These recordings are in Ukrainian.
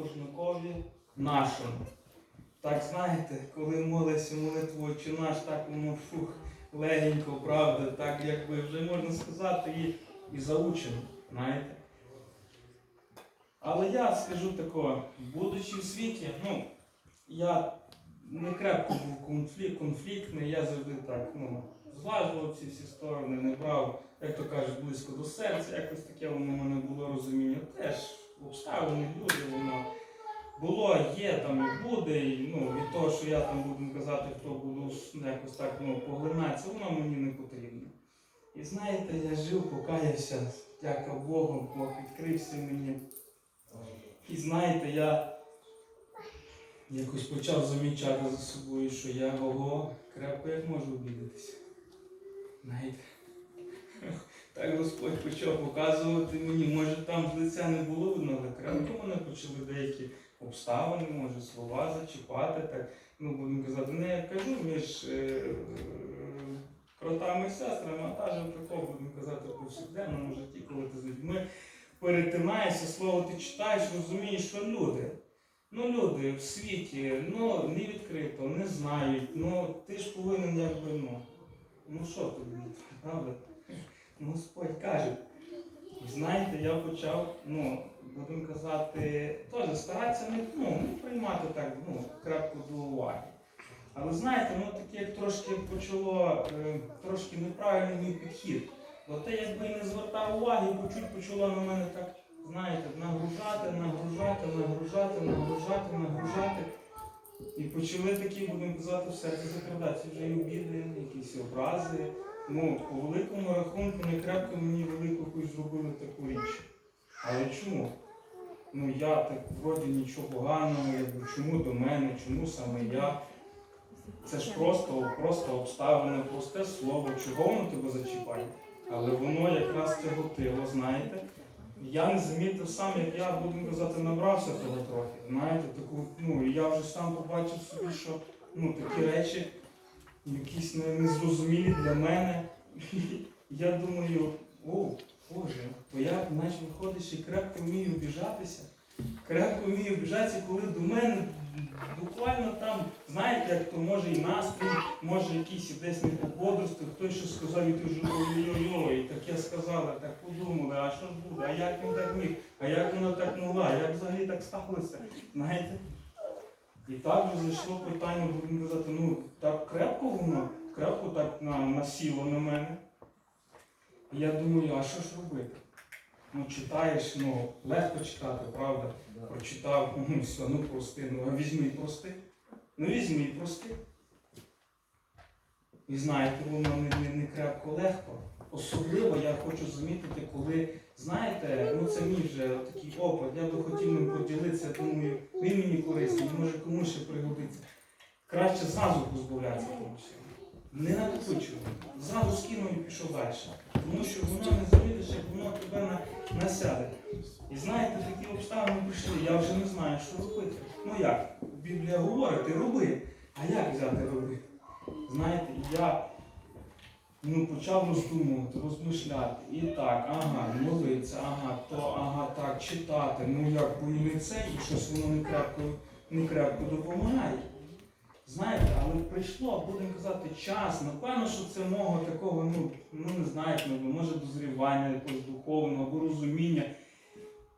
Божникові нашому. Так знаєте, коли молишся молитву чи наш, так воно фух, легенько, правда, так якби вже можна сказати і, і заучено, знаєте. Але я скажу тако, будучи в світі, ну, я не крепко був конфлікт, конфліктний, я завжди так, ну, зважував ці всі сторони, не брав, як то кажуть, близько до серця, якось таке воно в мене було розуміння. Теж обставини, люди, воно було, є там і буде, і ну, від того, що я там буду казати, хто буду якось так ну, поглинатися, воно мені не потрібно. І знаєте, я жив, покаявся, дяка Богу, Бог відкрився мені. І знаєте, я якось почав замічати за собою, що я ого, крепко як можу обідатися. Знаєте, так Господь почав показувати мені, може там з лиця не було видно, але крепко мене почали деякі обставини, може слова зачіпати. Так, ну будемо казати, не я кажу між е, е, кротами і сестрами, а та же такого, будемо казати, повсякденному житті, коли ти з людьми перетинаєшся, слово ти читаєш, розумієш, що люди. Ну, люди в світі, ну, не відкрито, не знають. Ну, ти ж повинен якби, ну, ну що тобі, правда? Господь каже. Знаєте, я почав, ну, будемо казати, теж старатися не, ну, не приймати так, ну, крепко до уваги. Але знаєте, ну таке трошки почало, е, трошки неправильний мій підхід. Бо те, якби і не звертав уваги, почуть почало на мене так, знаєте, нагружати, нагружати, нагружати, нагружати, нагружати. І почали такі, будемо казати, в серці закрадатися вже і обіди, якісь образи. Ну, по великому рахунку не крепко мені велику якусь зробили таку річ. Але чому? Ну я так вроді нічого поганого, якби чому до мене, чому саме я? Це ж просто, просто обставина, просте слово, чого воно тебе зачіпає. Але воно якраз тяготило, знаєте. Я не замітив сам, як я, будемо казати, набрався того трохи. Знаєте, таку, ну, і я вже сам побачив собі, що ну, такі речі якісь незрозумілі для мене. Я думаю, о, Боже, то я наче виходиш і крепко вмію обіжатися. Крепко вмію обіжатися, коли до мене буквально там, знаєте, як то може і настрій, може якийсь десь не пободрости, хтось щось сказав, і ти вже ой-ой-ой, так я сказала, так подумали, а що ж буде, а як він так міг, а як вона так могла, як взагалі так сталося, знаєте? І так вже зайшло питання, будемо казати, ну так крепко воно, крепко так на, насіло на мене. І я думаю, а що ж робити? Ну, читаєш, ну, легко читати, правда? Прочитав, ну все, ну прости, ну візьми і прости. Ну візьми і прости. І знаєте, воно не, не, не крепко легко. Особливо я хочу замітити, коли, знаєте, ну це мій вже такий опит, я би хотів ним поділитися, думаю, він мені корисний, може комусь ще пригодиться. Краще зразу позбавлятися того всього. Не накопичувати. Зразу скинув і пішов далі. Тому що воно не замітиш, як воно тебе на, насяде. І знаєте, такі обставини прийшли, я вже не знаю, що робити. Ну як? Біблія говорить, роби. А як взяти робити? Знаєте, я ну, почав роздумувати, розмишляти. І так, ага, молитися, ага, то, ага, так, читати. Ну як, бо і не це, і щось воно не крепко, не крепко допомагає. Знаєте, але прийшло, будемо казати, час. Напевно, що це мого такого, ну, ну не знаю, як може дозрівання якогось духовного або розуміння.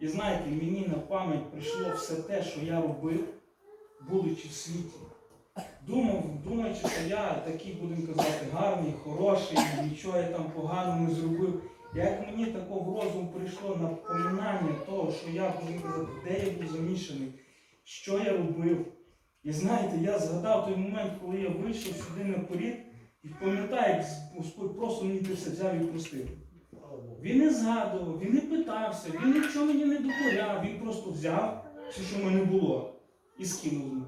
І знаєте, мені на пам'ять прийшло все те, що я робив, будучи в світі. Думав, думаючи, що я такий, будемо казати, гарний, хороший, нічого я там поганого не зробив. Як мені такого розум прийшло напоминання того, що я, будемо казати, де я був замішаний, що я робив. І знаєте, я згадав той момент, коли я вийшов сюди на порід, і пам'ятаю, як Господь просто мені це все взяв і простив. Він не згадував, він не питався, він нічого мені не докоряв, він просто взяв все, що в мене було, і скинув знову.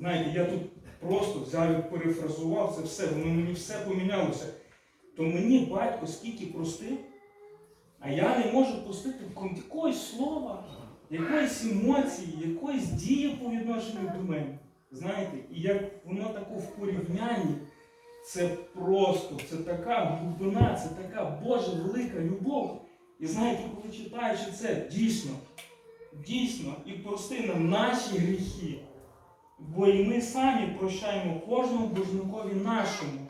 Знаєте, я тут просто взяв і перефразував це все, воно мені все помінялося. То мені батько скільки простив, а я не можу простити якогось слова, якоїсь емоції, якоїсь дії по відношенню до мене. Знаєте, і як воно тако в порівнянні, це просто, це така глибина, це така Божа велика любов. І знаєте, коли читаючи це, дійсно, дійсно і прости нам наші гріхи. Бо і ми самі прощаємо кожному божникові нашому.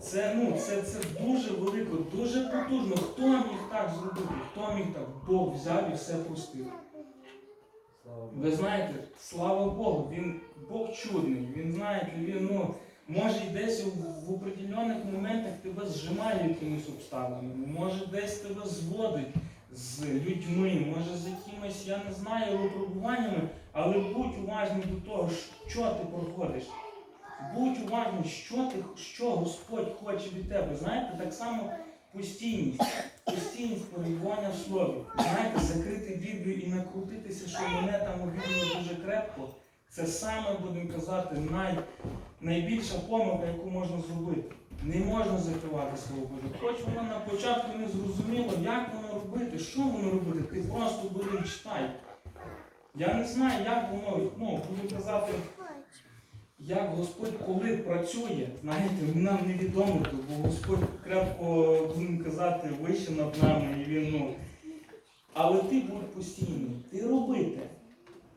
Це, ну, це, це дуже велико, дуже потужно. Хто міг так зробити? Хто міг так? Бог взяв і все простив. Ви знаєте, слава Богу, він Бог чудний. Він знаєте, він ну, може і десь в определених моментах тебе зжимає якимись обставинами, може десь тебе зводить з людьми, може з якимись, я не знаю, випробуваннями, але будь уважним до того, що ти проходиш. Будь уважним, що ти, що Господь хоче від тебе. Знаєте, так само постійність, постійність перебування в слові. Знаєте, закрити Біблію і накрутитися, що мене там обідало дуже крепко. Це саме, будемо казати, най, найбільша помилка, яку можна зробити. Не можна закривати слово Боже. Хоч воно на початку не зрозуміло, як воно робити, що воно робити, ти просто бери і читай. Я не знаю, як воно, ну, буду казати, як Господь коли працює, знаєте, нам невідомо, бо Господь крепко, будемо казати, вище над нами, і він, ну. Але ти будь постійний, ти роби те.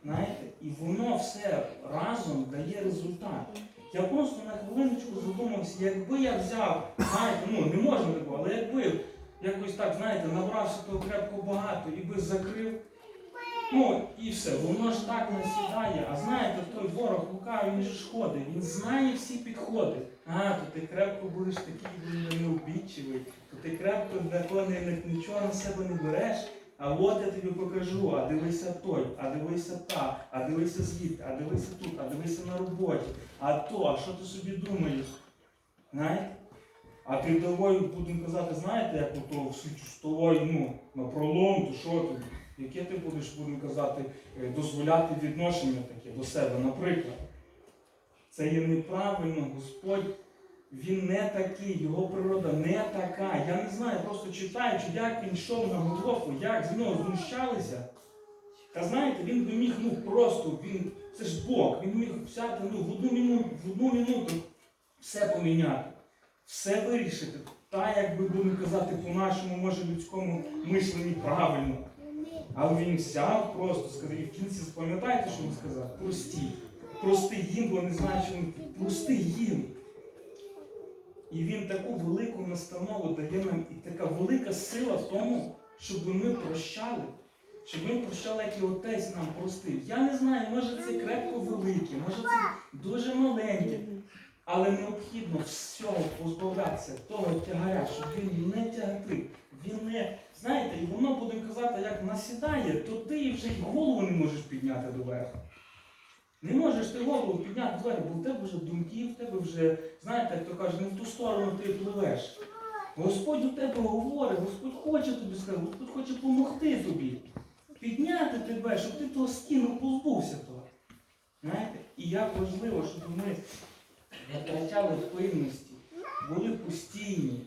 Знаєте, і воно все разом дає результат. Я просто на хвилиночку задумався, якби я взяв, знаєте, ну не можна такого, але якби якось так, знаєте, набрався того крепко багато і би закрив. Ну і все, воно ж так насідає. А знаєте, той ворог лукавий, він ж ходить, він знає всі підходи. А, то ти крепко будеш такий блін, то ти крепко не- не- нічого на себе не береш. А от я тобі покажу, а дивися той, а дивися та, а дивися звідти, а дивися тут, а дивися на роботі, а то, а що ти собі думаєш? Знаєте? А передовою будемо казати, знаєте, як ото тобою, ну, на пролом, то що ти? Яке ти будеш, будемо казати, е, дозволяти відношення таке до себе, наприклад. Це є неправильно, Господь, він не такий, його природа не така. Я не знаю, просто читаючи, як він йшов на Голгофу, як з нього знущалися. Та знаєте, він би міг ну просто, він, це ж Бог, він міг взяти ну, в одну в одну минуту все поміняти, все вирішити. Та, як би будемо казати, по нашому, може, людському мисленні правильно. Але він взяв просто, сказав, і в кінці пам'ятаєте, що він сказав? Прості. Прости їм, бо не знаю, що він прости їм. І він таку велику настанову дає нам, і така велика сила в тому, щоб ми прощали. Щоб ми прощали, як і отець нам простив. Я не знаю, може це крепко велике, може це дуже маленьке. Але необхідно всього позбавлятися того тягаря, щоб він не тягти. Він не, знаєте, і воно будемо казати, як насідає, то ти вже й голову не можеш підняти доверху. Не можеш ти голову підняти доверху, бо в тебе вже думки, в тебе вже, знаєте, як то кажуть, не в ту сторону ти пливеш. Господь у тебе говорить, Господь хоче тобі сказати, Господь хоче допомогти тобі. Підняти тебе, щоб ти того скину позбувся того. Знаєте? І як важливо, щоб ми втрачали пильності, були постійні.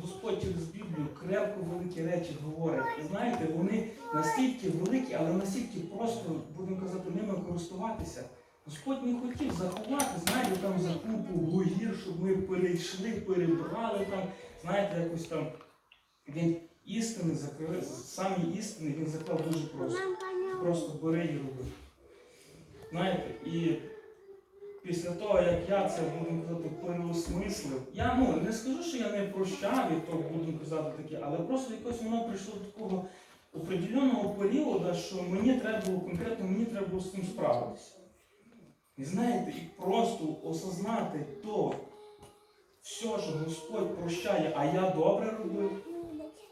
Господь через Біблію крепко великі речі говорить. І знаєте, вони настільки великі, але настільки просто, будемо казати, ними користуватися. Господь не хотів заховати, знаєте, там за купу лугір, щоб ми перейшли, перебрали там, знаєте, якось там. Він істини закрив, самі істини він заклав дуже просто. Просто бери і роби. Знаєте, і після того, як я це будемо казати, переосмислив, я ну не скажу, що я не прощав, і то будемо казати таке, але просто якось воно прийшло до такого определеного періоду, що мені треба було конкретно мені треба було з цим справитися. І знаєте, і просто осознати то, все, що Господь прощає, а я добре робив,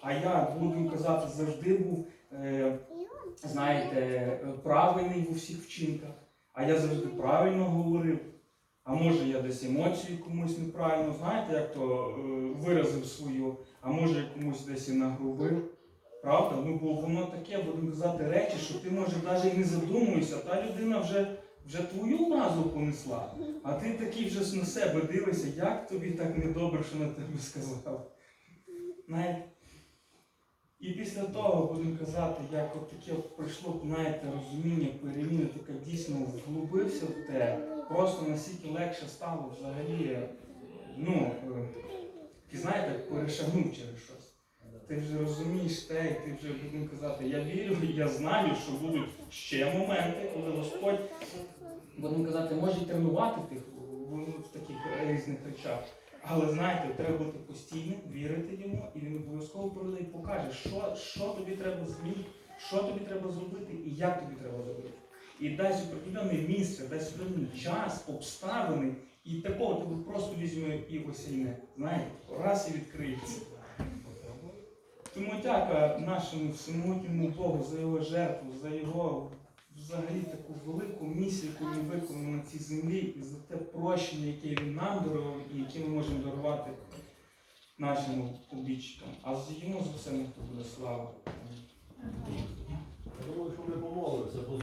а я, будемо казати, завжди був. Е, знаєте, е, правильний в усіх вчинках, а я завжди правильно говорив. А може я десь емоцію комусь неправильно, знаєте, як то е, виразив свою, а може я комусь десь і нагрубив. Правда? Ну бо воно таке, будемо казати, речі, що ти може навіть і не задумуєшся, та людина вже, вже твою образу понесла, а ти такий вже на себе дивишся, як тобі так недобре, що на тебе сказав. Знаєте, і після того будемо казати, як от таке прийшло, знаєте, розуміння, переміна, таке дійсно вглубився в те, просто настільки легше стало взагалі, ну, е, і знаєте, перешагнув через щось. ти вже розумієш те, і ти вже будемо казати, я вірю, я знаю, що будуть ще моменти, коли Господь, будемо казати, може тренувати тих в, в таких різних речах. Але знаєте, треба бути постійним, вірити йому, і він обов'язково прийде і покаже, що, що тобі треба змінити, що тобі треба зробити і як тобі треба зробити. І дасть определенне місце, дасть определений час, обставини, і такого тебе просто візьме і осінне. Знаєте, раз і відкриється. Тому дяка нашому всемогутньому Богу за його жертву, за його взагалі таку велику місію, яку він виконав на цій землі, і за те прощення, яке він нам дарував, і яке ми можемо дарувати нашим обічкам. А з- йому за все не буде слава. Я думаю, що ми помолимося.